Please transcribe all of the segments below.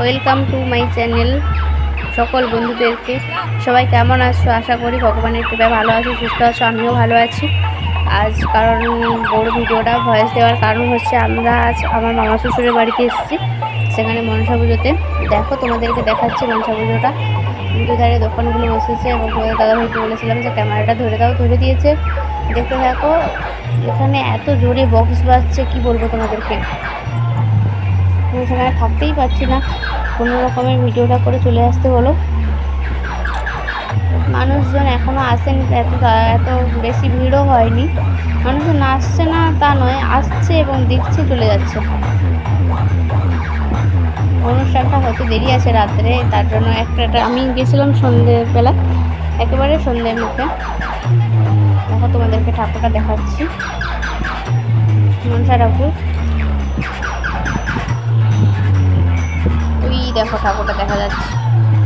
Welcome to my channel সকল বন্ধুদেরকে। সবাই কেমন আছো? আশা করি ভগবানের কৃপায় ভালো আছো, সুস্থ আছো, আমিও ভালো আছি। আজ কারণ বড় ভিডিওটা ভয়েস দেওয়ার কারণ হচ্ছে আমরা আজ আমার মামা শ্বশুরের বাড়িতে এসেছি, সেখানে মনসা পুজোতে। দেখো তোমাদেরকে দেখাচ্ছি মনসা পুজোটা। দুটো ধারে দোকানগুলো বসেছে এবং দাদাভাইকে বলেছিলাম যে ক্যামেরাটা ধরে দাও, ধরে দিয়েছে। দেখতে থাকো, এখানে এত জোরে বক্স বাজছে, কি বলব তোমাদেরকে? সেখানে থাকতেই পারছি না। কোনো রকমের ভিডিওটা করে চলে আসতে হলো। মানুষজন এখনও আসেন, এত এত বেশি ভিড়ও হয়নি। মানুষজন আসছে না তা নয়, আসছে এবং দেখছে চলে যাচ্ছে। অনুষ্ঠানটা হয়তো দেরি আছে রাত্রে, তার জন্য একটা আমি গেছিলাম সন্ধ্যেবেলা একেবারে সন্ধ্যের মুখে দেখো তোমাদেরকে ঠাকুরটা দেখাচ্ছি। মনসা ঠাকুর। দেখো ঠাকুরটা দেখা যাচ্ছে।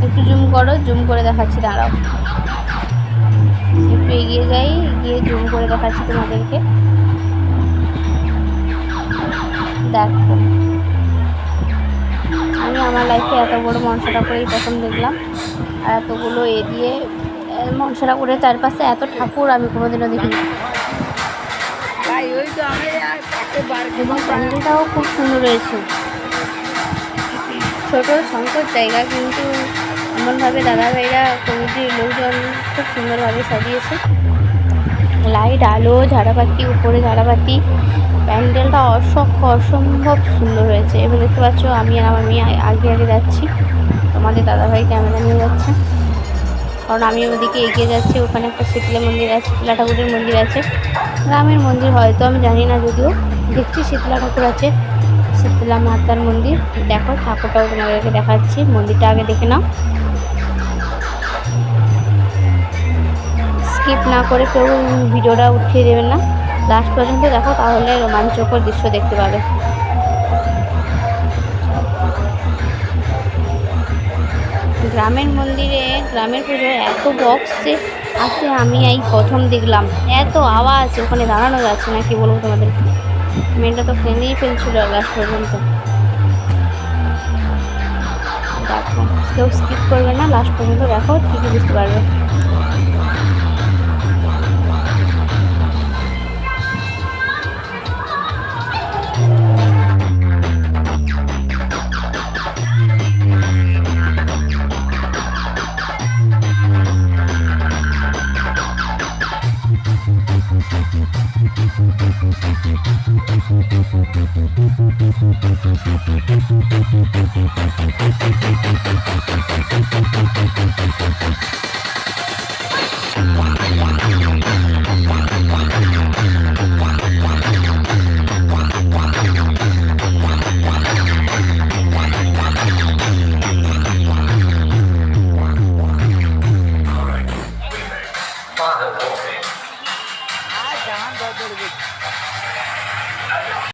একটু জুম করো জুম করে দেখাচ্ছি দাঁড়াও। একটু এগিয়ে যাই গিয়ে জুম করে দেখাচ্ছি তোমাদেরকে। দেখো। আমি আমার লাইফে এত বড় মনসা ঠাকুরই প্রথম দেখলাম আর এতগুলো এ দিয়ে মনসা ঠাকুরের চারপাশে এত ঠাকুর আমি কোনোদিনও দেখিনি। এবং প্যান্ডেলটাও খুব সুন্দর রয়েছে ছোট, সংকট জায়গা, কিন্তু এমনভাবে দাদা ভাইরা কমিটির লোকজন খুব সুন্দরভাবে সাজিয়েছে। লাইট, আলো, ঝাড়াবাতি, উপরে ঝাড়াবাতি, প্যান্ডেলটা অসংখ্য অসম্ভব সুন্দর হয়েছে। এবার দেখতে পাচ্ছ, আমি আর আমার মেয়ে আগে আগে যাচ্ছি। তোমাদের দাদাভাই ক্যামেরা নিয়ে যাচ্ছে। কারণ আমি ওদিকে এগিয়ে যাচ্ছি, ওখানে একটা শীতলা মন্দির আছে, শীতলা ঠাকুরের মন্দির আছে। গ্রামের মন্দির হয়তো, আমি জানি না যদিও। দেখছি শীতলা ঠাকুর আছে। শীতলা মাতার মন্দির। দেখো, ঠাকুরটাও তোমাদেরকে দেখাচ্ছি। মন্দিরটা আগে দেখে নাও। স্কিপ না করে কেউ ভিডিওটা উঠিয়ে দেবেন না। লাস্ট পর্যন্ত দেখো, তাহলে রোমাঞ্চকর দৃশ্য দেখতে পাবে। গ্রামের মন্দিরে, গ্রামের পুজোয় এত বক্সে আছে আমি এই প্রথম দেখলাম। এত আওয়াজ, ওখানে দাঁড়ানো যাচ্ছে না, কি বলব তোমাদের মেয়েটা তো ফেলেই ফেলছিল লাস্ট পর্যন্ত। দেখো, কেউ স্কিপ করবে না লাস্ট পর্যন্ত দেখো, ঠিকই বুঝতে পারবে। Thank you.